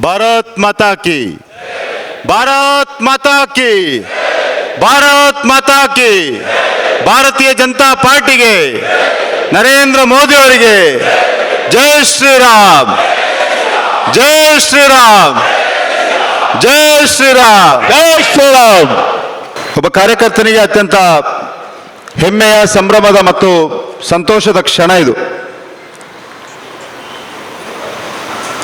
ಭಾರತ್ ಮಾತಾ ಕಿ ಭಾರತ್ ಮಾತಾ ಕಿ ಭಾರತ್ ಮಾತಾ ಕಿ ಭಾರತೀಯ ಜನತಾ ಪಾರ್ಟಿಗೆ ನರೇಂದ್ರ ಮೋದಿ ಅವರಿಗೆ ಜೈ ಶ್ರೀರಾಮ್. ಜೈ ಶ್ರೀರಾಮ್. ಜೈ ಶ್ರೀರಾಮ್. ಜೈ ಶ್ರೀರಾಮ್. ಒಬ್ಬ ಕಾರ್ಯಕರ್ತನಿಗೆ ಅತ್ಯಂತ ಹೆಮ್ಮೆಯ ಸಂಭ್ರಮದ ಮತ್ತು ಸಂತೋಷದ ಕ್ಷಣ ಇದು.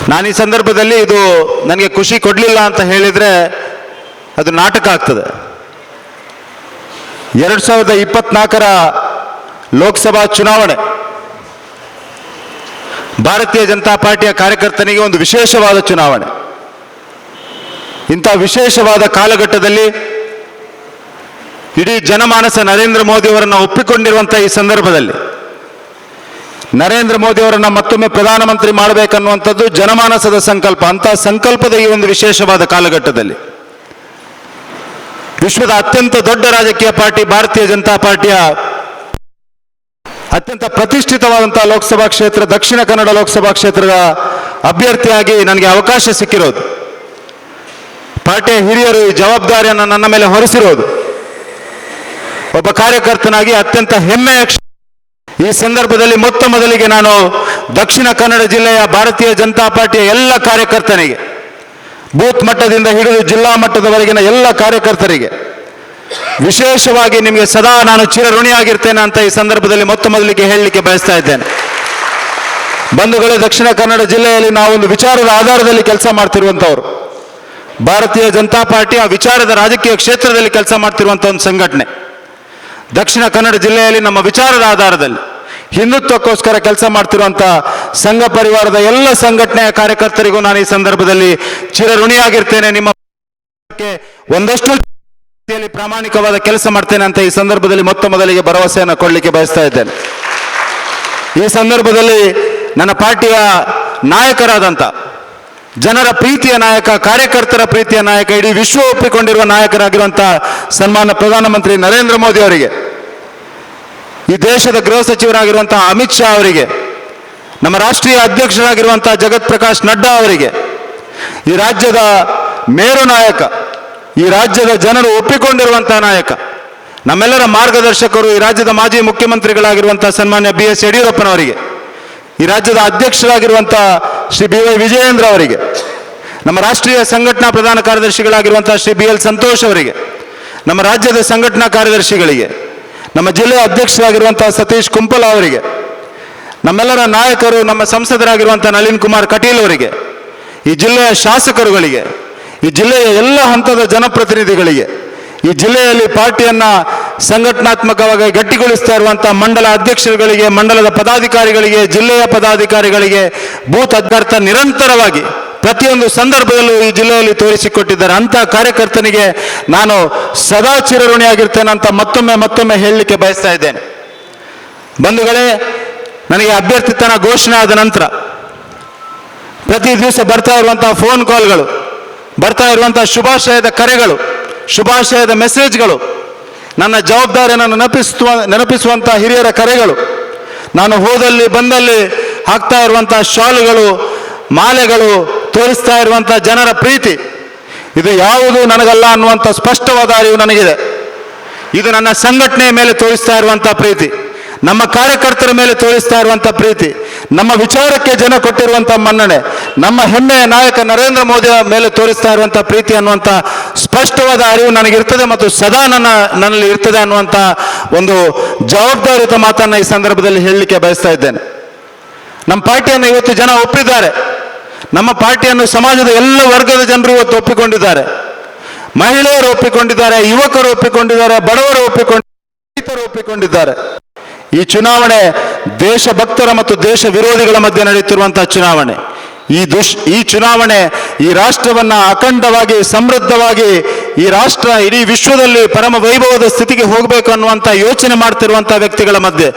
ನಾನು ಈ ಸಂದರ್ಭದಲ್ಲಿ ಇದು ನನಗೆ ಖುಷಿ ಕೊಡಲಿಲ್ಲ ಅಂತ ಹೇಳಿದರೆ ಅದು ನಾಟಕ ಆಗ್ತದೆ. ಎರಡು ಸಾವಿರದ ಇಪ್ಪತ್ನಾಲ್ಕರ ಲೋಕಸಭಾ ಚುನಾವಣೆ. ಭಾರತೀಯ ಜನತಾ ಪಾರ್ಟಿಯ ಕಾರ್ಯಕರ್ತನಿಗೆ ಒಂದು ವಿಶೇಷವಾದ ಚುನಾವಣೆ. ಇಂಥ ವಿಶೇಷವಾದ ಕಾಲಘಟ್ಟದಲ್ಲಿ ಇಡೀ ಜನಮಾನಸ ನರೇಂದ್ರ ಮೋದಿಯವರನ್ನು ಒಪ್ಪಿಕೊಂಡಿರುವಂಥ ಈ ಸಂದರ್ಭದಲ್ಲಿ ನರೇಂದ್ರ ಮೋದಿ ಅವರನ್ನ ಮತ್ತೊಮ್ಮೆ ಪ್ರಧಾನಮಂತ್ರಿ ಮಾಡಬೇಕನ್ನುವಂಥದ್ದು ಜನಮಾನಸದ ಸಂಕಲ್ಪ. ಅಂತ ಸಂಕಲ್ಪದ ಈ ಒಂದು ವಿಶೇಷವಾದ ಕಾಲಘಟ್ಟದಲ್ಲಿ. ವಿಶ್ವದ ಅತ್ಯಂತ ದೊಡ್ಡ ರಾಜಕೀಯ ಪಾರ್ಟಿ ಭಾರತೀಯ ಜನತಾ ಪಾರ್ಟಿಯ ಅತ್ಯಂತ ಪ್ರತಿಷ್ಠಿತವಾದಂತಹ ಲೋಕಸಭಾ ಕ್ಷೇತ್ರ, ದಕ್ಷಿಣ ಕನ್ನಡ ಲೋಕಸಭಾ ಕ್ಷೇತ್ರದ ಅಭ್ಯರ್ಥಿಯಾಗಿ ನನಗೆ ಅವಕಾಶ ಸಿಕ್ಕಿರೋದು. ಪಾರ್ಟಿಯ ಹಿರಿಯರು ಈ ಜವಾಬ್ದಾರಿಯನ್ನು ನನ್ನ ಮೇಲೆ ಹೊರಿಸಿರೋದು. ಒಬ್ಬ ಕಾರ್ಯಕರ್ತನಾಗಿ ಅತ್ಯಂತ ಹೆಮ್ಮೆಯ ಈ ಸಂದರ್ಭದಲ್ಲಿ ಮೊತ್ತ ಮೊದಲಿಗೆ ನಾನು ದಕ್ಷಿಣ ಕನ್ನಡ ಜಿಲ್ಲೆಯ ಭಾರತೀಯ ಜನತಾ ಪಾರ್ಟಿಯ ಎಲ್ಲ ಕಾರ್ಯಕರ್ತನಿಗೆ, ಬೂತ್ ಮಟ್ಟದಿಂದ ಹಿಡಿದು ಜಿಲ್ಲಾ ಮಟ್ಟದವರೆಗಿನ ಎಲ್ಲ ಕಾರ್ಯಕರ್ತರಿಗೆ ವಿಶೇಷವಾಗಿ ನಿಮಗೆ ಸದಾ ನಾನು ಚಿರಋಣಿಯಾಗಿರ್ತೇನೆ ಅಂತ ಈ ಸಂದರ್ಭದಲ್ಲಿ ಮೊತ್ತ ಮೊದಲಿಗೆ ಹೇಳಲಿಕ್ಕೆ ಬಯಸ್ತಾ ಇದ್ದೇನೆ. ಬಂಧುಗಳೇ, ದಕ್ಷಿಣ ಕನ್ನಡ ಜಿಲ್ಲೆಯಲ್ಲಿ ನಾವೊಂದು ವಿಚಾರದ ಆಧಾರದಲ್ಲಿ ಕೆಲಸ ಮಾಡ್ತಿರುವಂಥವ್ರು. ಭಾರತೀಯ ಜನತಾ ಪಾರ್ಟಿ ಆ ವಿಚಾರದ ರಾಜಕೀಯ ಕ್ಷೇತ್ರದಲ್ಲಿ ಕೆಲಸ ಮಾಡ್ತಿರುವಂಥ ಒಂದು ಸಂಘಟನೆ. ದಕ್ಷಿಣ ಕನ್ನಡ ಜಿಲ್ಲೆಯಲ್ಲಿ ನಮ್ಮ ವಿಚಾರದ ಆಧಾರದಲ್ಲಿ. ಹಿಂದುತ್ವಕ್ಕೋಸ್ಕರ ಕೆಲಸ ಮಾಡ್ತಿರುವಂಥ ಸಂಘ ಪರಿವಾರದ ಎಲ್ಲ ಸಂಘಟನೆಯ ಕಾರ್ಯಕರ್ತರಿಗೂ ನಾನು ಈ ಸಂದರ್ಭದಲ್ಲಿ ಚಿರಋಣಿಯಾಗಿರ್ತೇನೆ. ನಿಮ್ಮ ಕ್ಕೆ ಒಂದಷ್ಟು ಪ್ರಾಮಾಣಿಕವಾದ ಕೆಲಸ ಮಾಡ್ತೇನೆ ಅಂತ ಈ ಸಂದರ್ಭದಲ್ಲಿ ಮೊತ್ತ ಮೊದಲಿಗೆ ಭರವಸೆಯನ್ನು ಕೊಡಲಿಕ್ಕೆ ಬಯಸ್ತಾ ಇದ್ದೇನೆ. ಈ ಸಂದರ್ಭದಲ್ಲಿ ನನ್ನ ಪಾರ್ಟಿಯ ನಾಯಕರಾದಂಥ ಜನರ ಪ್ರೀತಿಯ ನಾಯಕ, ಕಾರ್ಯಕರ್ತರ ಪ್ರೀತಿಯ ನಾಯಕ, ಇಡೀ ವಿಶ್ವ ಒಪ್ಪಿಕೊಂಡಿರುವ ನಾಯಕರಾಗಿರುವಂಥ ಸನ್ಮಾನ ಪ್ರಧಾನಮಂತ್ರಿ ನರೇಂದ್ರ ಮೋದಿ ಅವರಿಗೆ ಈ ದೇಶದ ಗೃಹ ಸಚಿವರಾಗಿರುವಂತಹ ಅಮಿತ್ ಶಾ ಅವರಿಗೆ, ನಮ್ಮ ರಾಷ್ಟ್ರೀಯ ಅಧ್ಯಕ್ಷರಾಗಿರುವಂತಹ ಜಗತ್ ಪ್ರಕಾಶ್ ನಡ್ಡಾ ಅವರಿಗೆ, ಈ ರಾಜ್ಯದ ಮೇರು ನಾಯಕ, ಈ ರಾಜ್ಯದ ಜನರು ಒಪ್ಪಿಕೊಂಡಿರುವಂತಹ ನಾಯಕ, ನಮ್ಮೆಲ್ಲರ ಮಾರ್ಗದರ್ಶಕರು, ಈ ರಾಜ್ಯದ ಮಾಜಿ ಮುಖ್ಯಮಂತ್ರಿಗಳಾಗಿರುವಂತಹ ಸನ್ಮಾನ್ಯ ಬಿ ಎಸ್ ಯಡಿಯೂರಪ್ಪನವರಿಗೆ, ಈ ರಾಜ್ಯದ ಅಧ್ಯಕ್ಷರಾಗಿರುವಂತಹ ಶ್ರೀ ಬಿ ವೈ ವಿಜಯೇಂದ್ರ ಅವರಿಗೆ, ನಮ್ಮ ರಾಷ್ಟ್ರೀಯ ಸಂಘಟನಾ ಪ್ರಧಾನ ಕಾರ್ಯದರ್ಶಿಗಳಾಗಿರುವಂತಹ ಶ್ರೀ ಬಿ ಎಲ್ ಸಂತೋಷ್ ಅವರಿಗೆ, ನಮ್ಮ ರಾಜ್ಯದ ಸಂಘಟನಾ ಕಾರ್ಯದರ್ಶಿಗಳಿಗೆ ನಮ್ಮ ಜಿಲ್ಲೆಯ ಅಧ್ಯಕ್ಷರಾಗಿರುವಂತಹ ಸತೀಶ್ ಕುಂಪಲ ಅವರಿಗೆ, ನಮ್ಮೆಲ್ಲರ ನಾಯಕರು, ನಮ್ಮ ಸಂಸದರಾಗಿರುವಂಥ ನಳಿನ್ ಕುಮಾರ್ ಕಟೀಲ್ ಅವರಿಗೆ, ಈ ಜಿಲ್ಲೆಯ ಶಾಸಕರುಗಳಿಗೆ, ಈ ಜಿಲ್ಲೆಯ ಎಲ್ಲ ಹಂತದ ಜನಪ್ರತಿನಿಧಿಗಳಿಗೆ, ಈ ಜಿಲ್ಲೆಯಲ್ಲಿ ಪಾರ್ಟಿಯನ್ನ ಸಂಘಟನಾತ್ಮಕವಾಗಿ ಗಟ್ಟಿಗೊಳಿಸ್ತಾ ಇರುವಂತಹ ಮಂಡಲ ಅಧ್ಯಕ್ಷರುಗಳಿಗೆ, ಮಂಡಲದ ಪದಾಧಿಕಾರಿಗಳಿಗೆ, ಜಿಲ್ಲೆಯ ಪದಾಧಿಕಾರಿಗಳಿಗೆ ಬೂತ್ ಅಭ್ಯರ್ಥ ನಿರಂತರವಾಗಿ ಪ್ರತಿಯೊಂದು ಸಂದರ್ಭದಲ್ಲೂ ಈ ಜಿಲ್ಲೆಯಲ್ಲಿ ತೋರಿಸಿಕೊಟ್ಟಿದ್ದಾರೆ. ಅಂತ ಕಾರ್ಯಕರ್ತನಿಗೆ ನಾನು ಸದಾ ಚಿರಋಣಿಯಾಗಿರ್ತೇನೆ ಅಂತ ಮತ್ತೊಮ್ಮೆ ಮತ್ತೊಮ್ಮೆ ಹೇಳಲಿಕ್ಕೆ ಬಯಸ್ತಾ ಇದ್ದೇನೆ. ಬಂಧುಗಳೇ, ನನಗೆ ಅಭ್ಯರ್ಥಿತನ ಘೋಷಣೆ ಆದ ನಂತರ ಪ್ರತಿ ದಿವಸ ಬರ್ತಾ ಇರುವಂತಹ ಫೋನ್ ಕಾಲ್ಗಳು ಬರ್ತಾ ಇರುವಂತಹ ಶುಭಾಶಯದ ಕರೆಗಳು, ಶುಭಾಶಯದ ಮೆಸೇಜ್ಗಳು ನನ್ನ ಜವಾಬ್ದಾರಿಯನ್ನು ನೆನಪಿಸುವ ನೆನಪಿಸುವಂತಹ ಹಿರಿಯರ ಕರೆಗಳು, ನಾನು ಹೋದಲ್ಲಿ ಬಂದಲ್ಲಿ ಹಾಕ್ತಾ ಇರುವಂತಹ ಶಾಲುಗಳು, ಮಾಲೆಗಳು ತೋರಿಸ್ತಾ ಇರುವಂಥ ಜನರ ಪ್ರೀತಿ. ಇದು ಯಾವುದು ನನಗಲ್ಲ ಅನ್ನುವಂಥ ಸ್ಪಷ್ಟವಾದ ಅರಿವು ನನಗಿದೆ. ಇದು ನನ್ನ ಸಂಘಟನೆಯ ಮೇಲೆ ತೋರಿಸ್ತಾ ಇರುವಂಥ ಪ್ರೀತಿ. ನಮ್ಮ ಕಾರ್ಯಕರ್ತರ ಮೇಲೆ ತೋರಿಸ್ತಾ ಇರುವಂಥ ಪ್ರೀತಿ. ನಮ್ಮ ವಿಚಾರಕ್ಕೆ ಜನ ಕೊಟ್ಟಿರುವಂಥ ಮನ್ನಣೆ. ನಮ್ಮ ಹೆಮ್ಮೆಯ ನಾಯಕ ನರೇಂದ್ರ ಮೋದಿ ಮೇಲೆ ತೋರಿಸ್ತಾ ಇರುವಂಥ ಪ್ರೀತಿ ಅನ್ನುವಂಥ ಸ್ಪಷ್ಟವಾದ ಅರಿವು ನನಗಿರ್ತದೆ ಮತ್ತು ಸದಾ ನನ್ನ, ನನ್ನಲ್ಲಿ ಇರ್ತದೆ ಅನ್ನುವಂಥ ಒಂದು ಜವಾಬ್ದಾರಿಯುತ ಮಾತನ್ನು ಈ ಸಂದರ್ಭದಲ್ಲಿ ಹೇಳಲಿಕ್ಕೆ ಬಯಸ್ತಾ ಇದ್ದೇನೆ. ನಮ್ಮ ಪಾರ್ಟಿಯನ್ನು ಇವತ್ತು ಜನ ಒಪ್ಪಿದ್ದಾರೆ. ನಮ್ಮ ಪಾರ್ಟಿಯನ್ನು ಸಮಾಜದ ಎಲ್ಲ ವರ್ಗದ ಜನರು ಇವತ್ತು ಒಪ್ಪಿಕೊಂಡಿದ್ದಾರೆ. ಮಹಿಳೆಯರು ಒಪ್ಪಿಕೊಂಡಿದ್ದಾರೆ, ಯುವಕರು ಒಪ್ಪಿಕೊಂಡಿದ್ದಾರೆ, ಬಡವರು ಒಪ್ಪಿಕೊಂಡು ರೈತರು ಒಪ್ಪಿಕೊಂಡಿದ್ದಾರೆ. ಈ ಚುನಾವಣೆ ದೇಶಭಕ್ತರ ಮತ್ತು ದೇಶ ವಿರೋಧಿಗಳ ಮಧ್ಯೆ ನಡೆಯುತ್ತಿರುವಂತಹ ಚುನಾವಣೆ. ಈ ದುಷ್, ಈ ಚುನಾವಣೆ ಈ ರಾಷ್ಟ್ರವನ್ನ ಅಖಂಡವಾಗಿ, ಸಮೃದ್ಧವಾಗಿ ಈ ರಾಷ್ಟ್ರ ಇಡೀ ವಿಶ್ವದಲ್ಲಿ ಪರಮ ವೈಭವದ ಸ್ಥಿತಿಗೆ ಹೋಗಬೇಕು ಅನ್ನುವಂಥ ಯೋಚನೆ ಮಾಡ್ತಿರುವಂಥ ವ್ಯಕ್ತಿಗಳ ಮಧ್ಯೆ.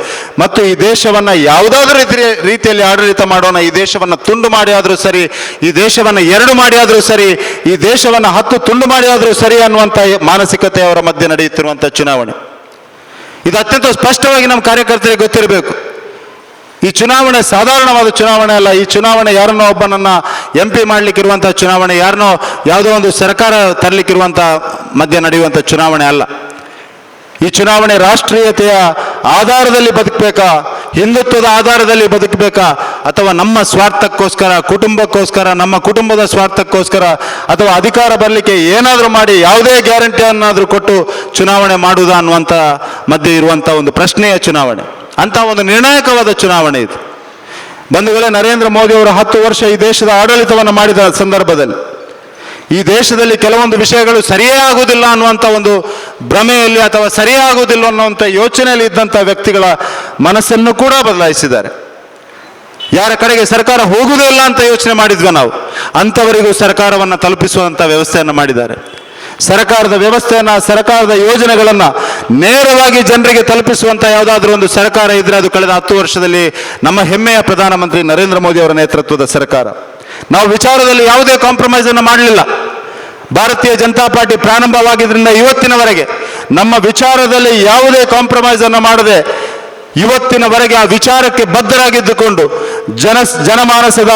ಮತ್ತು ಈ ದೇಶವನ್ನು ಯಾವುದಾದ್ರೂ ರೀತಿ ರೀತಿಯಲ್ಲಿ ಆಡಳಿತ ಮಾಡೋಣ, ಈ ದೇಶವನ್ನು ತುಂಡು ಮಾಡಿ ಆದರೂ ಸರಿ, ಈ ದೇಶವನ್ನು ಎರಡು ಮಾಡಿ ಆದರೂ ಸರಿ, ಈ ದೇಶವನ್ನು ಹತ್ತು ತುಂಡು ಮಾಡಿ ಆದರೂ ಸರಿ ಅನ್ನುವಂಥ ಮಾನಸಿಕತೆ ಅವರ ಮಧ್ಯೆ ನಡೆಯುತ್ತಿರುವಂಥ ಚುನಾವಣೆ. ಇದು ಅತ್ಯಂತ ಸ್ಪಷ್ಟವಾಗಿ ನಮ್ಮ ಕಾರ್ಯಕರ್ತರಿಗೆ ಗೊತ್ತಿರಬೇಕು. ಈ ಚುನಾವಣೆ ಸಾಧಾರಣವಾದ ಚುನಾವಣೆ ಅಲ್ಲ. ಈ ಚುನಾವಣೆ ಯಾರನ್ನೋ ಒಬ್ಬನನ್ನ ಎಂ ಪಿ ಮಾಡಲಿಕ್ಕಿರುವಂಥ ಚುನಾವಣೆ, ಯಾರನ್ನೋ ಯಾವುದೋ ಒಂದು ಸರ್ಕಾರ ತರಲಿಕ್ಕಿರುವಂಥ ಮಧ್ಯೆ ನಡೆಯುವಂಥ ಚುನಾವಣೆ ಅಲ್ಲ. ಈ ಚುನಾವಣೆ ರಾಷ್ಟ್ರೀಯತೆಯ ಆಧಾರದಲ್ಲಿ ಬದುಕಬೇಕಾ? ಹಿಂದುತ್ವದ ಆಧಾರದಲ್ಲಿ ಬದುಕಬೇಕಾ? ಅಥವಾ ನಮ್ಮ ಸ್ವಾರ್ಥಕ್ಕೋಸ್ಕರ, ಕುಟುಂಬಕ್ಕೋಸ್ಕರ, ನಮ್ಮ ಕುಟುಂಬದ ಸ್ವಾರ್ಥಕ್ಕೋಸ್ಕರ ಅಥವಾ ಅಧಿಕಾರ ಬರಲಿಕ್ಕೆ ಏನಾದರೂ ಮಾಡಿ ಯಾವುದೇ ಗ್ಯಾರಂಟಿಯನ್ನಾದರೂ ಕೊಟ್ಟು ಚುನಾವಣೆ ಮಾಡುವುದಾ ಅನ್ನುವಂಥ ಮಧ್ಯೆ ಇರುವಂಥ ಒಂದು ಪ್ರಶ್ನೆಯ ಚುನಾವಣೆ. ಅಂಥ ಒಂದು ನಿರ್ಣಾಯಕವಾದ ಚುನಾವಣೆ ಇದು. ಬಂಧುಗಳೇ, ನರೇಂದ್ರ ಮೋದಿ ಅವರು ಹತ್ತು ವರ್ಷ ಈ ದೇಶದ ಆಡಳಿತವನ್ನು ಮಾಡಿದ ಸಂದರ್ಭದಲ್ಲಿ. ಈ ದೇಶದಲ್ಲಿ ಕೆಲವೊಂದು ವಿಷಯಗಳು ಸರಿಯೇ ಆಗುವುದಿಲ್ಲ ಅನ್ನುವಂಥ ಒಂದು ಭ್ರಮೆಯಲ್ಲಿ ಅಥವಾ ಸರಿಯೇ ಆಗುವುದಿಲ್ಲ ಅನ್ನುವಂಥ ಯೋಚನೆಯಲ್ಲಿ ಇದ್ದಂಥ ವ್ಯಕ್ತಿಗಳ ಮನಸ್ಸನ್ನು ಕೂಡ ಬದಲಾಯಿಸಿದ್ದಾರೆ. ಯಾರ ಕಡೆಗೆ ಸರ್ಕಾರ ಹೋಗುವುದೇ ಇಲ್ಲ ಅಂತ ಯೋಚನೆ ಮಾಡಿದ್ವಿ ನಾವು, ಅಂಥವರಿಗೂ ಸರ್ಕಾರವನ್ನು ತಲುಪಿಸುವಂಥ ವ್ಯವಸ್ಥೆಯನ್ನು ಮಾಡಿದ್ದಾರೆ. ಸರ್ಕಾರದ ವ್ಯವಸ್ಥೆಯನ್ನು, ಸರ್ಕಾರದ ಯೋಜನೆಗಳನ್ನು ನೇರವಾಗಿ ಜನರಿಗೆ ತಲುಪಿಸುವಂಥ ಯಾವುದಾದ್ರೂ ಒಂದು ಸರ್ಕಾರ ಇದ್ರೆ ಅದು ಕಳೆದ ಹತ್ತು ವರ್ಷದಲ್ಲಿ ನಮ್ಮ ಹೆಮ್ಮೆಯ ಪ್ರಧಾನಮಂತ್ರಿ ನರೇಂದ್ರ ಮೋದಿ ಅವರ ನೇತೃತ್ವದ ಸರ್ಕಾರ. ನಾವು ವಿಚಾರದಲ್ಲಿ ಯಾವುದೇ ಕಾಂಪ್ರಮೈಸ್ ಅನ್ನು ಮಾಡಲಿಲ್ಲ. ಭಾರತೀಯ ಜನತಾ ಪಾರ್ಟಿ ಪ್ರಾರಂಭವಾಗಿದ್ದರಿಂದ ಇವತ್ತಿನವರೆಗೆ ನಮ್ಮ ವಿಚಾರದಲ್ಲಿ ಯಾವುದೇ ಕಾಂಪ್ರಮೈಸ್ ಅನ್ನು ಮಾಡದೆ ಇವತ್ತಿನವರೆಗೆ ಆ ವಿಚಾರಕ್ಕೆ ಬದ್ಧರಾಗಿದ್ದುಕೊಂಡು ಜನ, ಜನಮಾನಸದ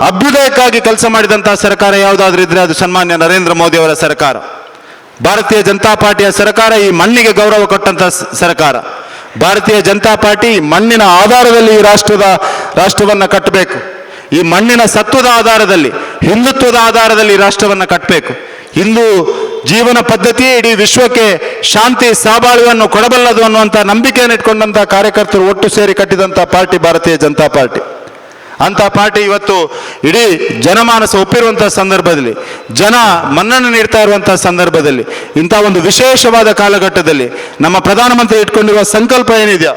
ಅಭ್ಯುದಯಕ್ಕಾಗಿ ಕೆಲಸ ಮಾಡಿದಂತಹ ಸರ್ಕಾರ ಯಾವುದಾದ್ರೂ ಇದ್ರೆ ಅದು ಸನ್ಮಾನ್ಯ ನರೇಂದ್ರ ಮೋದಿ ಅವರ ಸರ್ಕಾರ. ಭಾರತೀಯ ಜನತಾ ಪಾರ್ಟಿಯ ಸರ್ಕಾರ ಈ ಮಣ್ಣಿಗೆ ಗೌರವ ಕೊಟ್ಟಂತ ಸರ್ಕಾರ. ಭಾರತೀಯ ಜನತಾ ಪಾರ್ಟಿ ಮಣ್ಣಿನ ಆಧಾರದಲ್ಲಿ ಈ ರಾಷ್ಟ್ರದ, ರಾಷ್ಟ್ರವನ್ನು ಕಟ್ಟಬೇಕು ಈ ಮಣ್ಣಿನ ಸತ್ವದ ಆಧಾರದಲ್ಲಿ, ಹಿಂದುತ್ವದ ಆಧಾರದಲ್ಲಿ ರಾಷ್ಟ್ರವನ್ನು ಕಟ್ಟಬೇಕು ಹಿಂದೂ ಜೀವನ ಪದ್ಧತಿಯೇ ಇಡೀ ವಿಶ್ವಕ್ಕೆ ಶಾಂತಿ, ಸಹಬಾಳ್ವೆಯನ್ನು ಕೊಡಬಲ್ಲದು ಅನ್ನುವಂಥ ನಂಬಿಕೆಯನ್ನು ಇಟ್ಕೊಂಡಂಥ ಕಾರ್ಯಕರ್ತರು ಒಟ್ಟು ಸೇರಿ ಕಟ್ಟಿದಂಥ ಪಾರ್ಟಿ ಭಾರತೀಯ ಜನತಾ ಪಾರ್ಟಿ. ಅಂತ ಪಾರ್ಟಿ ಇವತ್ತು ಇಡೀ ಜನಮಾನಸ ಒಪ್ಪಿರುವಂಥ ಸಂದರ್ಭದಲ್ಲಿ, ಜನ ಮನ್ನಣೆ ನೀಡ್ತಾ ಇರುವಂತಹ ಸಂದರ್ಭದಲ್ಲಿ, ಇಂಥ ಒಂದು ವಿಶೇಷವಾದ ಕಾಲಘಟ್ಟದಲ್ಲಿ ನಮ್ಮ ಪ್ರಧಾನಮಂತ್ರಿ ಇಟ್ಕೊಂಡಿರುವ ಸಂಕಲ್ಪ ಏನಿದೆಯಾ?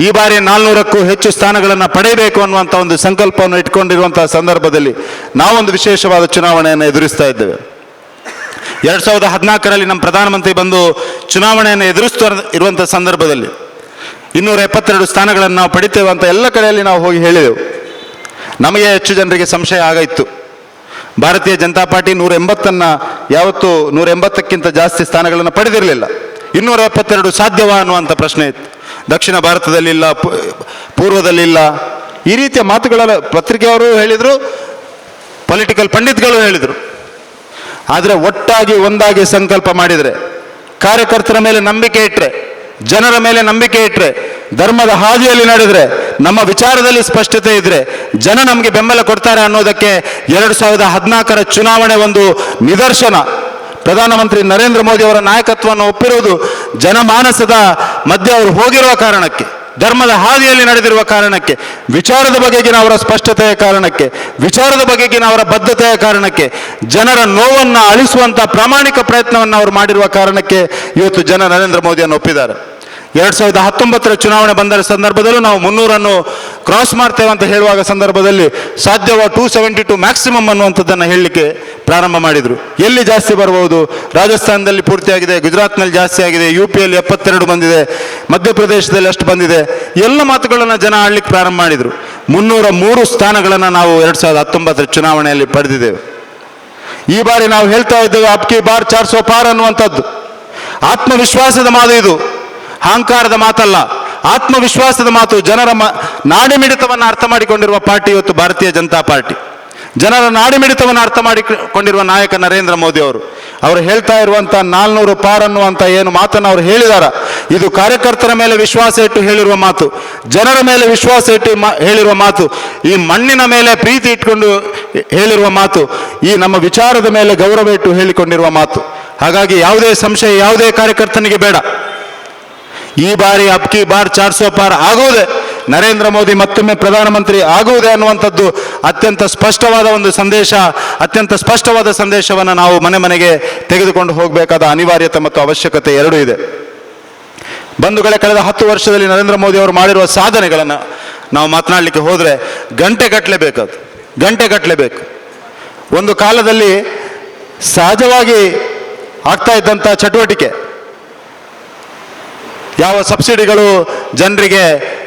ಈ ಬಾರಿ ನಾಲ್ನೂರಕ್ಕೂ ಹೆಚ್ಚು ಸ್ಥಾನಗಳನ್ನು ಪಡೆಯಬೇಕು ಅನ್ನುವಂಥ ಒಂದು ಸಂಕಲ್ಪವನ್ನು ಇಟ್ಕೊಂಡಿರುವಂತಹ ಸಂದರ್ಭದಲ್ಲಿ ನಾವೊಂದು ವಿಶೇಷವಾದ ಚುನಾವಣೆಯನ್ನು ಎದುರಿಸ್ತಾ ಇದ್ದೇವೆ. ಎರಡು ಸಾವಿರದ ಹದಿನಾಲ್ಕರಲ್ಲಿ ನಮ್ಮ ಪ್ರಧಾನಮಂತ್ರಿ ಬಂದು ಚುನಾವಣೆಯನ್ನು ಎದುರಿಸ್ತಾ ಇರುವಂಥ ಸಂದರ್ಭದಲ್ಲಿ ಇನ್ನೂರ ಎಪ್ಪತ್ತೆರಡು ಸ್ಥಾನಗಳನ್ನು ನಾವು ಪಡಿತೇವೆ ಅಂತ ಎಲ್ಲ ಕಡೆಯಲ್ಲಿ ನಾವು ಹೋಗಿ ಹೇಳಿದೆವು. ನಮಗೆ ಹೆಚ್ಚು ಜನರಿಗೆ ಸಂಶಯ ಆಗಿತ್ತು ಭಾರತೀಯ ಜನತಾ ಪಾರ್ಟಿ ನೂರ ಎಂಬತ್ತನ್ನು ಯಾವತ್ತೂ ನೂರ ಎಂಬತ್ತಕ್ಕಿಂತ ಜಾಸ್ತಿ ಸ್ಥಾನಗಳನ್ನು ಪಡೆದಿರಲಿಲ್ಲ. ಇನ್ನೂರ ಎಪ್ಪತ್ತೆರಡು ಸಾಧ್ಯವಾ ಅನ್ನುವಂಥ ಪ್ರಶ್ನೆ ಇತ್ತು. ದಕ್ಷಿಣ ಭಾರತದಲ್ಲಿಲ್ಲ ಪೂರ್ವದಲ್ಲಿಲ್ಲ. ಈ ರೀತಿಯ ಮಾತುಗಳ ಪತ್ರಿಕೆಯವರು ಹೇಳಿದರು, ಪೊಲಿಟಿಕಲ್ ಪಂಡಿತ್ಗಳು ಹೇಳಿದರು. ಆದರೆ ಒಟ್ಟಾಗಿ ಒಂದಾಗಿ ಸಂಕಲ್ಪ ಮಾಡಿದರೆ, ಕಾರ್ಯಕರ್ತರ ಮೇಲೆ ನಂಬಿಕೆ ಇಟ್ಟರೆ ಜನರ ಮೇಲೆ ನಂಬಿಕೆ ಇಟ್ಟರೆ ಧರ್ಮದ ಹಾದಿಯಲ್ಲಿ ನಡೆದರೆ, ನಮ್ಮ ವಿಚಾರದಲ್ಲಿ ಸ್ಪಷ್ಟತೆ ಇದ್ರೆ, ಜನ ನಮಗೆ ಬೆಂಬಲ ಕೊಡ್ತಾರೆ ಅನ್ನೋದಕ್ಕೆ ಎರಡು ಸಾವಿರದ ಹದಿನಾಲ್ಕರ ಚುನಾವಣೆ ಒಂದು ನಿದರ್ಶನ. ಪ್ರಧಾನಮಂತ್ರಿ ನರೇಂದ್ರ ಮೋದಿ ಅವರ ನಾಯಕತ್ವವನ್ನು ಒಪ್ಪಿರುವುದು ಜನಮಾನಸದ ಮಧ್ಯೆ ಅವರು ಹೋಗಿರುವ ಕಾರಣಕ್ಕೆ. ಧರ್ಮದ ಹಾದಿಯಲ್ಲಿ ನಡೆದಿರುವ ಕಾರಣಕ್ಕೆ, ವಿಚಾರದ ಬಗೆಗಿನ ಅವರ ಸ್ಪಷ್ಟತೆಯ ಕಾರಣಕ್ಕೆ, ವಿಚಾರದ ಬಗೆಗಿನ ಅವರ ಬದ್ಧತೆಯ ಕಾರಣಕ್ಕೆ, ಜನರ ನೋವನ್ನು ಅಳಿಸುವಂಥ ಪ್ರಾಮಾಣಿಕ ಪ್ರಯತ್ನವನ್ನು ಅವರು ಮಾಡಿರುವ ಕಾರಣಕ್ಕೆ ಇವತ್ತು ಜನ ನರೇಂದ್ರ ಮೋದಿಯನ್ನು ಒಪ್ಪಿದ್ದಾರೆ. ಎರಡು ಸಾವಿರದ ಹತ್ತೊಂಬತ್ತರ ಚುನಾವಣೆ ಬಂದ ಸಂದರ್ಭದಲ್ಲೂ ನಾವು ಮುನ್ನೂರನ್ನು ಕ್ರಾಸ್ ಮಾಡ್ತೇವೆ ಅಂತ ಹೇಳುವಾಗ ಸಂದರ್ಭದಲ್ಲಿ ಸಾಧ್ಯವ ಟೂ ಸೆವೆಂಟಿ ಟು ಮ್ಯಾಕ್ಸಿಮಮ್ ಅನ್ನುವಂಥದ್ದನ್ನು ಹೇಳಲಿಕ್ಕೆ ಪ್ರಾರಂಭ ಮಾಡಿದರು. ಎಲ್ಲಿ ಜಾಸ್ತಿ ಬರಬಹುದು? ರಾಜಸ್ಥಾನದಲ್ಲಿ ಪೂರ್ತಿಯಾಗಿದೆ, ಗುಜರಾತ್ನಲ್ಲಿ ಜಾಸ್ತಿ ಆಗಿದೆ ಯು ಪಿಯಲ್ಲಿ ಎಪ್ಪತ್ತೆರಡು ಬಂದಿದೆ, ಮಧ್ಯಪ್ರದೇಶದಲ್ಲಿ ಅಷ್ಟು ಬಂದಿದೆ. ಎಲ್ಲ ಮಾತುಗಳನ್ನು ಜನ ಆಡಲಿಕ್ಕೆ ಪ್ರಾರಂಭ ಮಾಡಿದರು. ಮುನ್ನೂರ ಮೂರು ಸ್ಥಾನಗಳನ್ನು ನಾವು ಎರಡು ಸಾವಿರದ ಹತ್ತೊಂಬತ್ತರ ಚುನಾವಣೆಯಲ್ಲಿ ಪಡೆದಿದ್ದೇವೆ. ಈ ಬಾರಿ ನಾವು ಹೇಳ್ತಾ ಇದ್ದೇವೆ ಅಪ್ಕಿ ಬಾರ್ ಚಾರ್ ಸೋ ಪಾರ್ ಅನ್ನುವಂಥದ್ದು. ಆತ್ಮವಿಶ್ವಾಸದ ಮಾತು ಇದು. ಅಹಂಕಾರದ ಮಾತಲ್ಲ, ಆತ್ಮವಿಶ್ವಾಸದ ಮಾತು, ಜನರ ನಾಡಿಮಿಡಿತವನ್ನು ಅರ್ಥ ಮಾಡಿಕೊಂಡಿರುವ ಪಾರ್ಟಿ ಇವತ್ತು ಭಾರತೀಯ ಜನತಾ ಪಾರ್ಟಿ. ಜನರ ನಾಡಿಮಿಡಿತವನ್ನು ಅರ್ಥ ಮಾಡಿಕೊಂಡಿರುವ ನಾಯಕ ನರೇಂದ್ರ ಮೋದಿ ಅವರು. ಅವರು ಹೇಳ್ತಾ ಇರುವಂಥ ನಾಲ್ನೂರು ಪಾರ್ ಅನ್ನುವಂಥ ಏನು ಮಾತನ್ನು ಅವರು ಹೇಳಿದಾರ. ಇದು ಕಾರ್ಯಕರ್ತರ ಮೇಲೆ ವಿಶ್ವಾಸ ಇಟ್ಟು ಹೇಳಿರುವ ಮಾತು. ಜನರ ಮೇಲೆ ವಿಶ್ವಾಸ ಇಟ್ಟು ಹೇಳಿರುವ ಮಾತು. ಈ ಮಣ್ಣಿನ ಮೇಲೆ ಪ್ರೀತಿ ಇಟ್ಕೊಂಡು ಹೇಳಿರುವ ಮಾತು. ಈ ನಮ್ಮ ವಿಚಾರದ ಮೇಲೆ ಗೌರವ ಇಟ್ಟು ಹೇಳಿಕೊಂಡಿರುವ ಮಾತು. ಹಾಗಾಗಿ ಯಾವುದೇ ಸಂಶಯ, ಯಾವುದೇ ಕಾರ್ಯಕರ್ತನಿಗೆ ಬೇಡ. ಈ ಬಾರಿ ಅಬ್ಕಿ ಬಾರ್ ಚಾರ್ ಸೋ ಪಾರ್ ಆಗುವುದೇ? ನರೇಂದ್ರ ಮೋದಿ ಮತ್ತೊಮ್ಮೆ ಪ್ರಧಾನಮಂತ್ರಿ ಆಗುವುದೇ ಅನ್ನುವಂಥದ್ದು ಅತ್ಯಂತ ಸ್ಪಷ್ಟವಾದ ಒಂದು ಸಂದೇಶ, ಅತ್ಯಂತ ಸ್ಪಷ್ಟವಾದ ಸಂದೇಶವನ್ನು ನಾವು ಮನೆ ಮನೆಗೆ ತೆಗೆದುಕೊಂಡು ಹೋಗಬೇಕಾದ ಅನಿವಾರ್ಯತೆ ಮತ್ತು ಅವಶ್ಯಕತೆ ಎರಡೂ ಇದೆ. ಬಂಧುಗಳೇ, ಕಳೆದ ಹತ್ತು ವರ್ಷದಲ್ಲಿ ನರೇಂದ್ರ ಮೋದಿ ಅವರು ಮಾಡಿರುವ ಸಾಧನೆಗಳನ್ನು ನಾವು ಮಾತನಾಡಲಿಕ್ಕೆ ಹೋದರೆ ಗಂಟೆ ಕಟ್ಟಲೇಬೇಕದು ಗಂಟೆ ಬೇಕು. ಒಂದು ಕಾಲದಲ್ಲಿ ಸಹಜವಾಗಿ ಆಗ್ತಾ ಇದ್ದಂಥ ಚಟುವಟಿಕೆ ಯಾವ ಸಬ್ಸಿಡಿಗಳು ಜನರಿಗೆ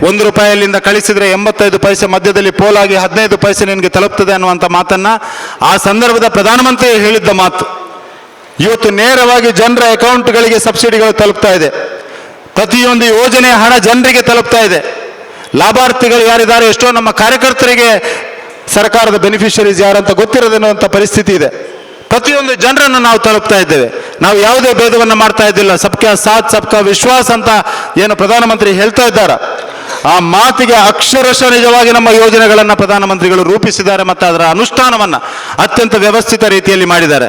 ಒಂದು ರೂಪಾಯಿಯಲ್ಲಿಂದ ಕಳಿಸಿದರೆ ಎಂಬತ್ತೈದು ಪೈಸೆ ಮಧ್ಯದಲ್ಲಿ ಪೋಲಾಗಿ ಹದಿನೈದು ಪೈಸೆ ನಿನಗೆ ತಲುಪ್ತದೆ ಅನ್ನುವಂಥ ಮಾತನ್ನು ಆ ಸಂದರ್ಭದ ಪ್ರಧಾನಮಂತ್ರಿ ಹೇಳಿದ್ದ ಮಾತು. ಇವತ್ತು ನೇರವಾಗಿ ಜನರ ಅಕೌಂಟ್ಗಳಿಗೆ ಸಬ್ಸಿಡಿಗಳು ತಲುಪ್ತಾ ಇದೆ. ಪ್ರತಿಯೊಂದು ಯೋಜನೆ ಹಣ ಜನರಿಗೆ ತಲುಪ್ತಾ ಇದೆ. ಲಾಭಾರ್ಥಿಗಳು ಯಾರಿದ್ದಾರೆ ಎಷ್ಟೋ ನಮ್ಮ ಕಾರ್ಯಕರ್ತರಿಗೆ ಸರ್ಕಾರದ ಬೆನಿಫಿಷರೀಸ್ ಯಾರಂತ ಗೊತ್ತಿರೋದೇನೋ ಪರಿಸ್ಥಿತಿ ಇದೆ. ಪ್ರತಿಯೊಂದು ಜನರನ್ನು ನಾವು ತಲುಪ್ತಾ ಇದ್ದೇವೆ. ನಾವು ಯಾವುದೇ ಭೇದವನ್ನು ಮಾಡ್ತಾ ಇದ್ದಿಲ್ಲ. ಸಬ್ಕಾ ಸಾಥ್, ಸಬ್ಕಾ ವಿಶ್ವಾಸ ಅಂತ ಏನು ಪ್ರಧಾನಮಂತ್ರಿ ಹೇಳ್ತಾ ಇದ್ದಾರೆ. ಆ ಮಾತಿಗೆ ಅಕ್ಷರಶಃ ನಿಜವಾಗಿ ನಮ್ಮ ಯೋಜನೆಗಳನ್ನು ಪ್ರಧಾನಮಂತ್ರಿಗಳು ರೂಪಿಸಿದ್ದಾರೆ ಮತ್ತು ಅದರ ಅನುಷ್ಠಾನವನ್ನು ಅತ್ಯಂತ ವ್ಯವಸ್ಥಿತ ರೀತಿಯಲ್ಲಿ ಮಾಡಿದ್ದಾರೆ.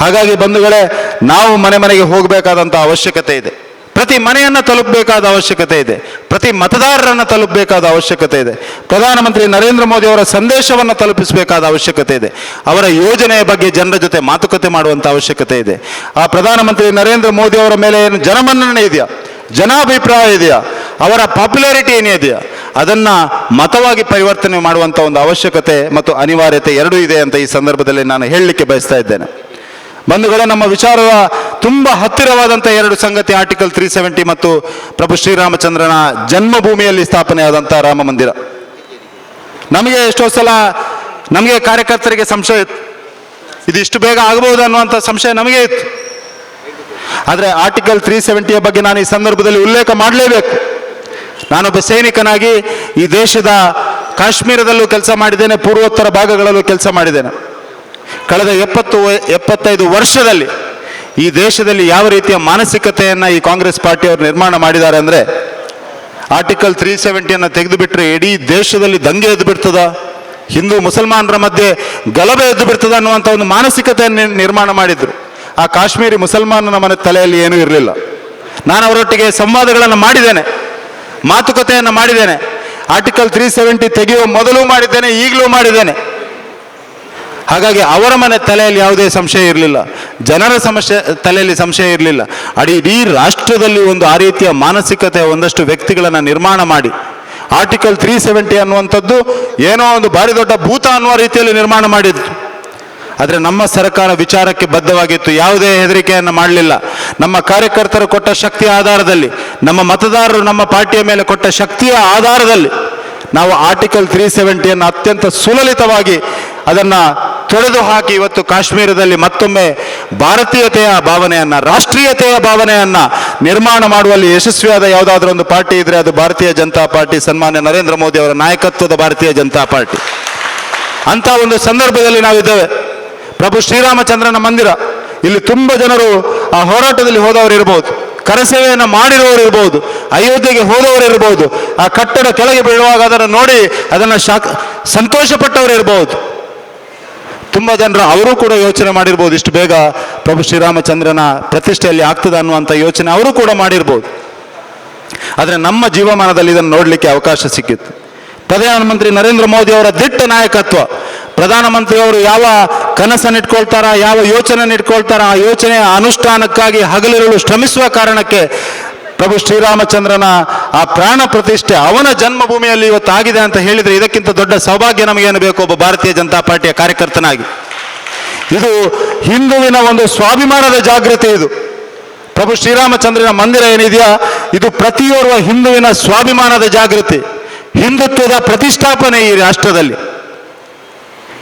ಹಾಗಾಗಿ ಬಂಧುಗಳೇ, ನಾವು ಮನೆ ಮನೆಗೆ ಹೋಗಬೇಕಾದಂಥ ಅವಶ್ಯಕತೆ ಇದೆ. ಪ್ರತಿ ಮನೆಯನ್ನು ತಲುಪಬೇಕಾದ ಅವಶ್ಯಕತೆ ಇದೆ. ಪ್ರತಿ ಮತದಾರರನ್ನು ತಲುಪಬೇಕಾದ ಅವಶ್ಯಕತೆ ಇದೆ. ಪ್ರಧಾನಮಂತ್ರಿ ನರೇಂದ್ರ ಮೋದಿ ಅವರ ಸಂದೇಶವನ್ನು ತಲುಪಿಸಬೇಕಾದ ಅವಶ್ಯಕತೆ ಇದೆ. ಅವರ ಯೋಜನೆಯ ಬಗ್ಗೆ ಜನರ ಜೊತೆ ಮಾತುಕತೆ ಮಾಡುವಂಥ ಅವಶ್ಯಕತೆ ಇದೆ. ಆ ಪ್ರಧಾನಮಂತ್ರಿ ನರೇಂದ್ರ ಮೋದಿ ಅವರ ಮೇಲೆ ಏನು ಜನಮನ್ನಣೆ ಇದೆಯಾ? ಜನಾಭಿಪ್ರಾಯ ಇದೆಯಾ? ಅವರ ಪಾಪ್ಯುಲಾರಿಟಿ ಏನಿದೆಯಾ ಅದನ್ನು ಮತವಾಗಿ ಪರಿವರ್ತನೆ ಮಾಡುವಂಥ ಒಂದು ಅವಶ್ಯಕತೆ ಮತ್ತು ಅನಿವಾರ್ಯತೆ ಎರಡೂ ಇದೆ ಅಂತ ಈ ಸಂದರ್ಭದಲ್ಲಿ ನಾನು ಹೇಳಲಿಕ್ಕೆ ಬಯಸ್ತಾ ಇದ್ದೇನೆ. ಬಂಧುಗಳೇ, ನಮ್ಮ ವಿಚಾರದ ತುಂಬ ಹತ್ತಿರವಾದಂಥ ಎರಡು ಸಂಗತಿ ಆರ್ಟಿಕಲ್ ತ್ರೀ ಸೆವೆಂಟಿ ಮತ್ತು ಪ್ರಭು ಶ್ರೀರಾಮಚಂದ್ರನ ಜನ್ಮಭೂಮಿಯಲ್ಲಿ ಸ್ಥಾಪನೆಯಾದಂಥ ರಾಮ ಮಂದಿರ. ನಮಗೆ ಎಷ್ಟೋ ಸಲ ನಮಗೆ ಕಾರ್ಯಕರ್ತರಿಗೆ ಸಂಶಯ ಇತ್ತು. ಇದು ಇಷ್ಟು ಬೇಗ ಆಗಬಹುದು ಅನ್ನುವಂಥ ಸಂಶಯ ನಮಗೆ ಇತ್ತು. ಆದರೆ ಆರ್ಟಿಕಲ್ ತ್ರೀ ಸೆವೆಂಟಿಯ ಬಗ್ಗೆ ನಾನು ಈ ಸಂದರ್ಭದಲ್ಲಿ ಉಲ್ಲೇಖ ಮಾಡಲೇಬೇಕು. ನಾನೊಬ್ಬ ಸೈನಿಕನಾಗಿ ಈ ದೇಶದ ಕಾಶ್ಮೀರದಲ್ಲೂ ಕೆಲಸ ಮಾಡಿದ್ದೇನೆ, ಪೂರ್ವೋತ್ತರ ಭಾಗಗಳಲ್ಲೂ ಕೆಲಸ ಮಾಡಿದ್ದೇನೆ. ಕಳೆದ ಎಪ್ಪತ್ತು ಎಪ್ಪತ್ತೈದು ವರ್ಷದಲ್ಲಿ ಈ ದೇಶದಲ್ಲಿ ಯಾವ ರೀತಿಯ ಮಾನಸಿಕತೆಯನ್ನು ಈ ಕಾಂಗ್ರೆಸ್ ಪಾರ್ಟಿಯವರು ನಿರ್ಮಾಣ ಮಾಡಿದ್ದಾರೆ ಅಂದರೆ ಆರ್ಟಿಕಲ್ ತ್ರೀ ಸೆವೆಂಟಿಯನ್ನು ತೆಗೆದುಬಿಟ್ರೆ ಇಡೀ ದೇಶದಲ್ಲಿ ದಂಗೆ ಎದ್ದು ಬಿಡ್ತದ? ಹಿಂದೂ ಮುಸಲ್ಮಾನರ ಮಧ್ಯೆ ಗಲಭೆ ಎದ್ದು ಬಿಡ್ತದ ಅನ್ನುವಂಥ ಒಂದು ಮಾನಸಿಕತೆಯನ್ನು ನಿರ್- ನಿರ್ಮಾಣ ಮಾಡಿದ್ರು. ಆ ಕಾಶ್ಮೀರಿ ಮುಸಲ್ಮಾನನ ಮನೆ ತಲೆಯಲ್ಲಿ ಏನೂ ಇರಲಿಲ್ಲ. ನಾನು ಅವರೊಟ್ಟಿಗೆ ಸಂವಾದಗಳನ್ನು ಮಾಡಿದ್ದೇನೆ, ಮಾತುಕತೆಯನ್ನು ಮಾಡಿದ್ದೇನೆ, ಆರ್ಟಿಕಲ್ ತ್ರೀ ಸೆವೆಂಟಿ ತೆಗೆಯುವ ಮೊದಲು ಮಾಡಿದ್ದೇನೆ, ಈಗಲೂ ಮಾಡಿದ್ದೇನೆ. ಹಾಗಾಗಿ ಅವರ ಮನೆ ತಲೆಯಲ್ಲಿ ಯಾವುದೇ ಸಂಶಯ ಇರಲಿಲ್ಲ. ಜನರ ಸಮಸ್ಯೆ ತಲೆಯಲ್ಲಿ ಸಂಶಯ ಇರಲಿಲ್ಲ. ಅಡಿ ಇಡೀ ರಾಷ್ಟ್ರದಲ್ಲಿ ಒಂದು ಆ ರೀತಿಯ ಮಾನಸಿಕತೆ ಒಂದಷ್ಟು ವ್ಯಕ್ತಿಗಳನ್ನು ನಿರ್ಮಾಣ ಮಾಡಿ. ಆರ್ಟಿಕಲ್ ತ್ರೀ ಸೆವೆಂಟಿ ಅನ್ನುವಂಥದ್ದು ಏನೋ ಒಂದು ಭಾರಿ ದೊಡ್ಡ ಭೂತ ಅನ್ನುವ ರೀತಿಯಲ್ಲಿ ನಿರ್ಮಾಣ ಮಾಡಿದ್ದು ಆದರೆ ನಮ್ಮ ಸರ್ಕಾರ ವಿಚಾರಕ್ಕೆ ಬದ್ಧವಾಗಿತ್ತು. ಯಾವುದೇ ಹೆದರಿಕೆಯನ್ನು ಮಾಡಲಿಲ್ಲ. ನಮ್ಮ ಕಾರ್ಯಕರ್ತರು ಕೊಟ್ಟ ಶಕ್ತಿಯ ಆಧಾರದಲ್ಲಿ, ನಮ್ಮ ಮತದಾರರು ನಮ್ಮ ಪಾರ್ಟಿಯ ಮೇಲೆ ಕೊಟ್ಟ ಶಕ್ತಿಯ ಆಧಾರದಲ್ಲಿ ನಾವು ಆರ್ಟಿಕಲ್ ತ್ರೀ ಸೆವೆಂಟಿಯನ್ನು ಅತ್ಯಂತ ಸುಲಲಿತವಾಗಿ ಅದನ್ನು ತೊಡೆದು ಹಾಕಿ ಇವತ್ತು ಕಾಶ್ಮೀರದಲ್ಲಿ ಮತ್ತೊಮ್ಮೆ ಭಾರತೀಯತೆಯ ಭಾವನೆಯನ್ನು, ರಾಷ್ಟ್ರೀಯತೆಯ ಭಾವನೆಯನ್ನು ನಿರ್ಮಾಣ ಮಾಡುವಲ್ಲಿ ಯಶಸ್ವಿಯಾದ ಯಾವುದಾದ್ರೂ ಒಂದು ಪಾರ್ಟಿ ಇದ್ರೆ ಅದು ಭಾರತೀಯ ಜನತಾ ಪಾರ್ಟಿ, ಸನ್ಮಾನ್ಯ ನರೇಂದ್ರ ಮೋದಿ ಅವರ ನಾಯಕತ್ವದ ಭಾರತೀಯ ಜನತಾ ಪಾರ್ಟಿ. ಅಂತ ಒಂದು ಸಂದರ್ಭದಲ್ಲಿ ನಾವಿದ್ದೇವೆ. ಪ್ರಭು ಶ್ರೀರಾಮಚಂದ್ರನ ಮಂದಿರ, ಇಲ್ಲಿ ತುಂಬ ಜನರು ಆ ಹೋರಾಟದಲ್ಲಿ ಹೋದವರು ಇರಬಹುದು ಕರಸೇವೆಯನ್ನು ಮಾಡಿರುವವರು ಇರಬಹುದು ಅಯೋಧ್ಯೆಗೆ ಹೋದವರು ಇರಬಹುದು ಆ ಕಟ್ಟಡ ಕೆಳಗೆ ಬೀಳುವಾಗ ಅದನ್ನು ನೋಡಿ ಅದನ್ನು ಶಾಕ್, ಸಂತೋಷಪಟ್ಟವರು ಇರಬಹುದು ತುಂಬ ಜನರು ಅವರು ಕೂಡ ಯೋಚನೆ ಮಾಡಿರ್ಬೋದು ಇಷ್ಟು ಬೇಗ ಪ್ರಭು ಶ್ರೀರಾಮಚಂದ್ರನ ಪ್ರತಿಷ್ಠೆಯಲ್ಲಿ ಆಗ್ತದೆ ಅನ್ನುವಂಥ ಯೋಚನೆ ಅವರು ಕೂಡ ಮಾಡಿರ್ಬೋದು. ಆದರೆ ನಮ್ಮ ಜೀವಮಾನದಲ್ಲಿ ಇದನ್ನು ನೋಡಲಿಕ್ಕೆ ಅವಕಾಶ ಸಿಕ್ಕಿತ್ತು. ಪ್ರಧಾನಮಂತ್ರಿ ನರೇಂದ್ರ ಮೋದಿ ಅವರ ದಿಟ್ಟ ನಾಯಕತ್ವ ಪ್ರಧಾನಮಂತ್ರಿಯವರು ಯಾವ ಕನಸನ್ನು ಇಟ್ಕೊಳ್ತಾರ, ಯಾವ ಯೋಚನೆ ಇಟ್ಕೊಳ್ತಾರ, ಆ ಯೋಚನೆಯ ಅನುಷ್ಠಾನಕ್ಕಾಗಿ ಹಗಲಿರುಳು ಶ್ರಮಿಸುವ ಕಾರಣಕ್ಕೆ ಪ್ರಭು ಶ್ರೀರಾಮಚಂದ್ರನ ಆ ಪ್ರಾಣ ಪ್ರತಿಷ್ಠೆ ಅವನ ಜನ್ಮಭೂಮಿಯಲ್ಲಿ ಇವತ್ತಾಗಿದೆ ಅಂತ ಹೇಳಿದರೆ ಇದಕ್ಕಿಂತ ದೊಡ್ಡ ಸೌಭಾಗ್ಯ ನಮಗೇನು ಬೇಕು? ಒಬ್ಬ ಭಾರತೀಯ ಜನತಾ ಪಾರ್ಟಿಯ ಕಾರ್ಯಕರ್ತನಾಗಿ. ಇದು ಹಿಂದುವಿನ ಒಂದು ಸ್ವಾಭಿಮಾನದ ಜಾಗೃತಿ ಇದು. ಪ್ರಭು ಶ್ರೀರಾಮಚಂದ್ರನ ಮಂದಿರ ಏನಿದೆಯಾ? ಇದು ಪ್ರತಿಯೋರ್ವ ಹಿಂದುವಿನ ಸ್ವಾಭಿಮಾನದ ಜಾಗೃತಿ ಹಿಂದುತ್ವದ ಪ್ರತಿಷ್ಠಾಪನೆ ಈ ರಾಷ್ಟ್ರದಲ್ಲಿ.